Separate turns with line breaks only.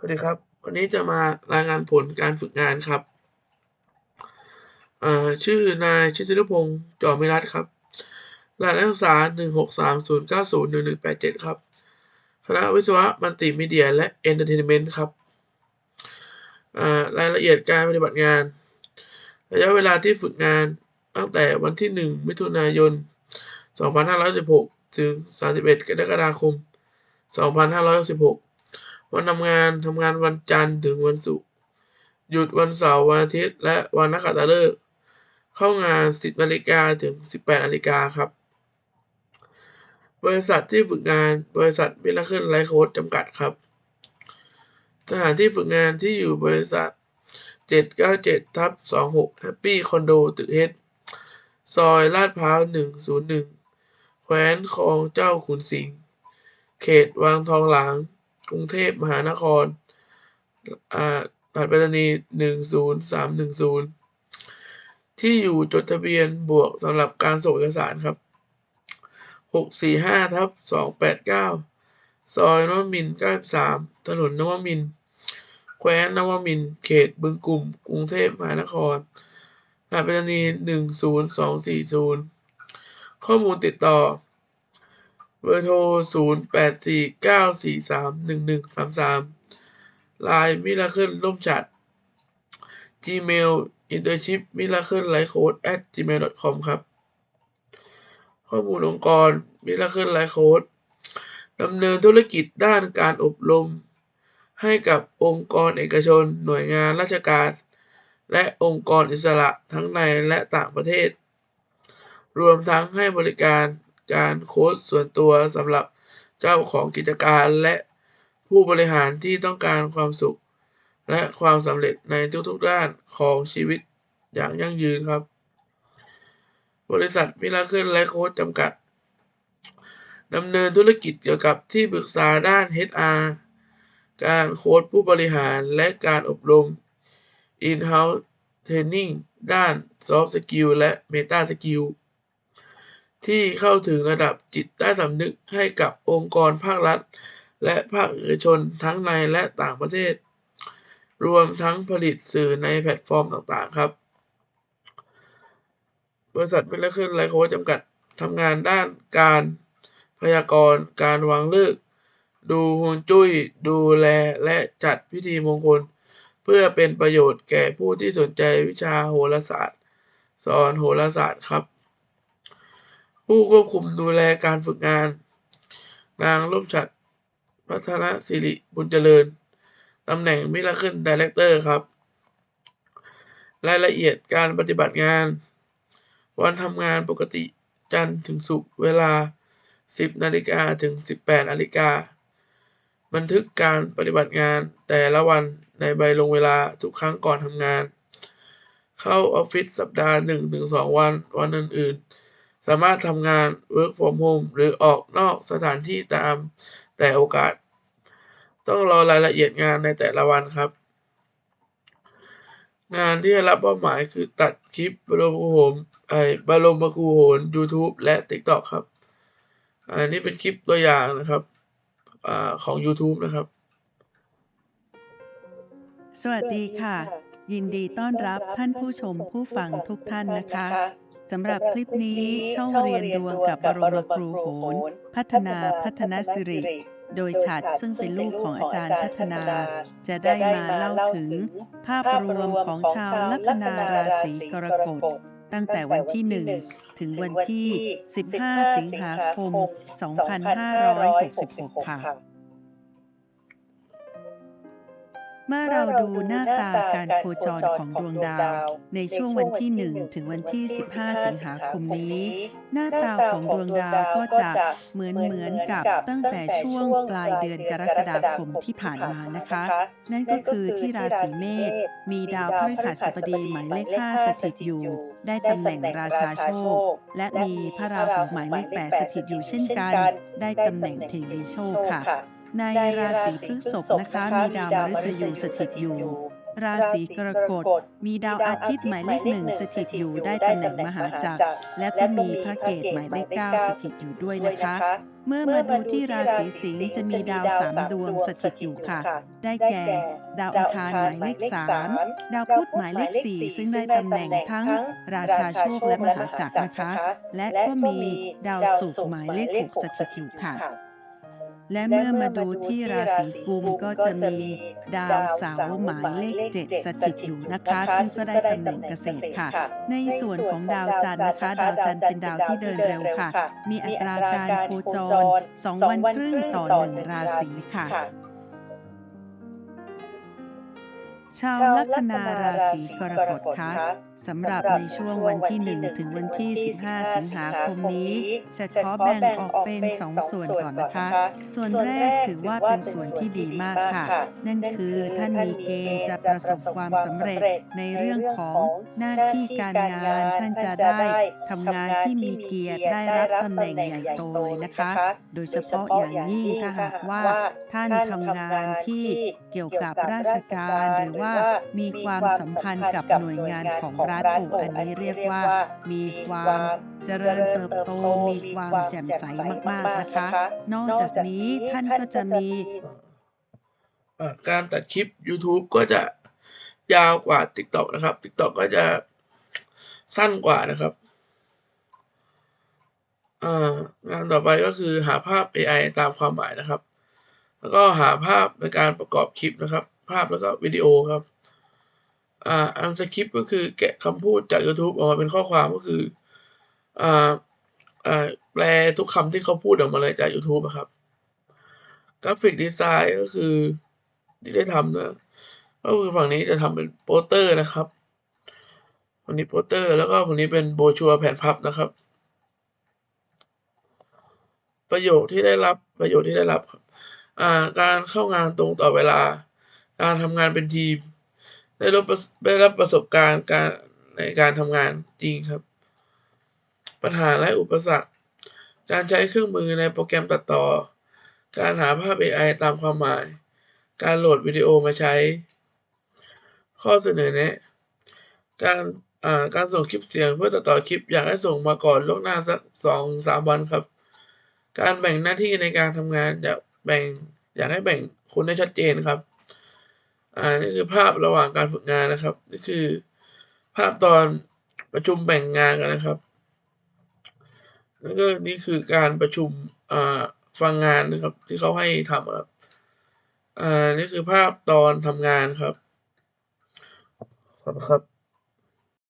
สวัสดีครับ วันนี้จะมารายงานผลการฝึกงานครับ ชื่อนายชิซิรุพงศ์จอมิรัตครับรหัสนักศึกษา 16309011187 ครับ คณะวิศวะมัลติมีเดียและเอนเตอร์เทนเมนต์ครับ รายละเอียดการปฏิบัติงาน ระยะเวลาที่ฝึกงานตั้งแต่วันที่ 1 มิถุนายน 2516 ถึง 31 กรกฎาคม 2516 วันทำงานทำงานวันจันทร์ถึงวันศุกร์หยุดวันเสาร์วันอาทิตย์ และวันนักขัตฤกษ์เข้างาน 10นาฬิกาถึง 18นาฬิกาครับ บริษัทที่ฝึกงานบริษัทมิลเคิลไลโคดจำกัดครับ สถานที่ฝึกงานที่อยู่บริษัท 797ทับ26 Happy Condo ตึกเฮดซอยลาดพร้าว 101 แขวนคลองเจ้าขุนสิงห์เขตวังทองหลาง กรุงเทพมหานครอ่ารหัสไปรษณีย์หนึ่งศูนย์สามหนึ่งศูนย์ที่อยู่จดทะเบียนบวกสำหรับการส่งเอกสารครับหกสี่ห้าทับสองแปดเก้าซอยนวมินเก้าสามถนนนวมินแขวนนวมิน เขตบึงกลุ่ม กรุงเทพมหานครรหัสไปรษณีย์หนึ่งศูนย์สองสี่ศูนย์ข้อมูลติดต่อ เบอร์โทร0 8 4 9 4 3 1 1 3 3ไลน์มิราเคิลร่มฉัด Gmail internship miracle life code at gmail com ครับ ข้อมูลองค์กร Miracle Life Code ดำเนินธุรกิจด้านการอบรม ให้กับองค์กรเอกชน หน่วยงานราชการ และองค์กรอิสระทั้งในและต่างประเทศ รวมทั้งให้บริการ การโค้ชส่วนตัวสำหรับเจ้าของกิจการและผู้บริหารที่ต้องการความสุข และความสำเร็จในทุกๆด้านของชีวิตอย่างยั่งยืนครับ บริษัทมิราเคิลและโค้ชจำกัดดำเนินธุรกิจเกี่ยวกับที่ปรึกษาด้าน HR การโค้ชผู้บริหารและการอบรม In-house Training ด้าน Soft Skill และ Meta Skill ที่เข้าถึงระดับจิตใต้สำนึกให้กับองค์กรภาครัฐ และภาคเอกชนทั้งในและต่างประเทศ รวมทั้งผลิตสื่อในแพลตฟอร์มต่างๆ ครับ บริษัทมิลเลอร์ไลโคจำกัดทำงานด้านการพยากรณ์ การวางฤกษ์ดูฮวงจุ้ย ดูแลและจัดพิธีมงคล เพื่อเป็นประโยชน์แก่ผู้ที่สนใจวิชาโหราศาสตร์ สอนโหราศาสตร์ครับ ผู้ควบคุมดูแลการฝึกงาน นางร่มฉัดพัฒนสิริบุญเจริญ ตำแหน่งมิราเคิลดีเลกเตอร์ครับ รายละเอียดการปฏิบัติงาน วันทำงานปกติจันทร์ถึงศุกร์เวลา 10 นาฬิกาถึง 18 นาฬิกา บันทึกการปฏิบัติงานแต่ละวันในใบลงเวลาทุกครั้งก่อนทำงาน เข้าออฟฟิศสัปดาห์ 1-2 วัน วันอื่น ๆ สามารถทำงาน Work from home หรือออกนอกสถานที่ตามแต่โอกาส ต้องรอรายละเอียดงานในแต่ละวันครับ งานที่ได้รับมอบหมายคือตัดคลิปบรมคูโหมไอบรมคูโหน YouTube และ TikTok ครับ อันนี้เป็นคลิปตัวอย่างนะครับอ่าของ YouTube นะครับ
สวัสดีค่ะ ยินดีต้อนรับท่านผู้ชมผู้ฟังทุกท่านนะคะ สำหรับคลิปนี้ช่องเรียนดวงกับบรมครูโหนพัฒนาพัฒนสิริ โดยฉัดซึ่งเป็นลูกของอาจารย์พัฒนา จะได้มาเล่าถึง ภาพรวมของชาวลัคนาราศีกรกฎตั้งแต่วันที่ 1 ถึงวันที่ 15 สิงหาคม 2566 ค่ะ เมื่อเราดูหน้าตาการโคจรของดวงดาว ในช่วงวันที่ 1 ถึงวันที่ 15 สิงหาคมนี้ หน้าตาของดวงดาวก็จะเหมือนเหมือนกับตั้งแต่ช่วงปลายเดือนกรกฎาคมที่ผ่านมานะคะ นั่นก็คือที่ราศีเมษมีดาวพฤหัสบดีหมายเลข 5 สถิตอยู่ ได้ตำแหน่งราชาโชค และมีพระราหูหมายเลข 8 สถิตอยู่เช่นกัน ได้ตำแหน่งเทวีโชคค่ะ ในราศีพฤษภนะคะมีดาวมฤตยูสถิตอยู่ ราศีกรกฎมีดาวอาทิตย์หมายเลขหนึ่งสถิตอยู่ได้ตำแหน่งมหาจักร และก็มีพระเกตหมายเลขเก้าสถิตอยู่ด้วยนะคะ เมื่อมาดูที่ราศีสิงห์จะมีดาวสามดวงสถิตอยู่ค่ะ ได้แก่ ดาวอังคารหมายเลขสามดาวพุธหมายเลขสี่ซึ่งได้ตำแหน่งทั้ง ราชาโชคและมหาจักรนะคะ และก็มีดาวศุกร์หมายเลขหกสถิตอยู่ค่ะ และเมื่อมาดูที่ราศีกุมก็จะมีดาวเสาร์หมายเลขเจ็ดสถิตอยู่นะคะ ซึ่งก็ได้ตำแหน่งเกษตรค่ะ ในส่วนของดาวจันทร์นะคะ ดาวจันทร์เป็นดาวที่เดินเร็วค่ะ มีอัตราการโคจร2วันครึ่งต่อ1ราศีค่ะชาวลัคนาราศีกรกฎคะ สำหรับในช่วงวันที่ 1 ถึงวันที่ 15 สิงหาคมนี้ จะขอแบ่งออกเป็น 2 ส่วนก่อนนะคะ ส่วนแรกถือว่าเป็นส่วนที่ดีมากค่ะ นั่นคือท่านมีเกณฑ์จะประสบความสำเร็จในเรื่องของหน้าที่การงานท่านจะได้ทำงานที่มีเกียรติได้รับตำแหน่งใหญ่โตเลยนะคะ โดยเฉพาะอย่างยิ่งถ้าหากว่าท่านทำงานที่เกี่ยวกับราชการหรือว่ามีความสัมพันธ์กับหน่วยงานของรัฐโอ้อันนี้เรียกว่า มีความเจริญเติบโตมีความแจ่มใสมากๆนะคะ นอกจากนี้ท่านก็จะมี
การตัดคลิป YouTube ก็จะยาวกว่า TikTok นะครับ TikTok ก็จะสั้นกว่านะครับงานต่อไปก็คือหาภาพ AI ตามความหมายนะครับ แล้วก็หาภาพในการประกอบคลิปนะครับ ภาพแล้วก็วิดีโอครับ อ่าอันสคริปก็คือแกะคำพูดจาก YouTube ออกมาเป็นข้อความก็คืออ่าอ่าแปลทุกคำที่เขาพูดออกมาเลยจาก YouTube อะครับกราฟิกดีไซน์ก็คือที่ได้ทำนะก็คือฝั่งนี้จะทำเป็นโปสเตอร์นะครับฝั่งนี้โปสเตอร์ แล้วก็ฝั่งนี้เป็นโบชัวแผ่นพับนะครับ ประโยชน์ที่ได้รับประโยชน์ที่ได้รับครับอ่าการเข้างานตรงต่อเวลา การทำงานเป็นทีม ได้รับประได้รับประสบการณ์การในการทำงานจริงครับ ปัญหาและอุปสรรค การใช้เครื่องมือในโปรแกรมตัดต่อ การหาภาพ AI ตามความหมาย การโหลดวิดีโอมาใช้ ข้อเสนอแนะ การการส่งคลิปเสียงเพื่อตัดต่อคลิปอยากให้ส่งมาก่อนล่วงหน้าสักสองสามวันครับ การแบ่งหน้าที่ในการทำงานอยากแบ่งอยากให้แบ่งคนให้ชัดเจนครับ อ่านี่คือภาพระหว่างการฝึกงานนะครับ นี่คือ ภาพตอนประชุมแบ่งงานกันนะครับแล้วก็นี่คือการประชุมอ่าฟังงานนะครับ ที่เขาให้ทำครับอ่านี่คือภาพตอนทำงานครับขอบคุณครับ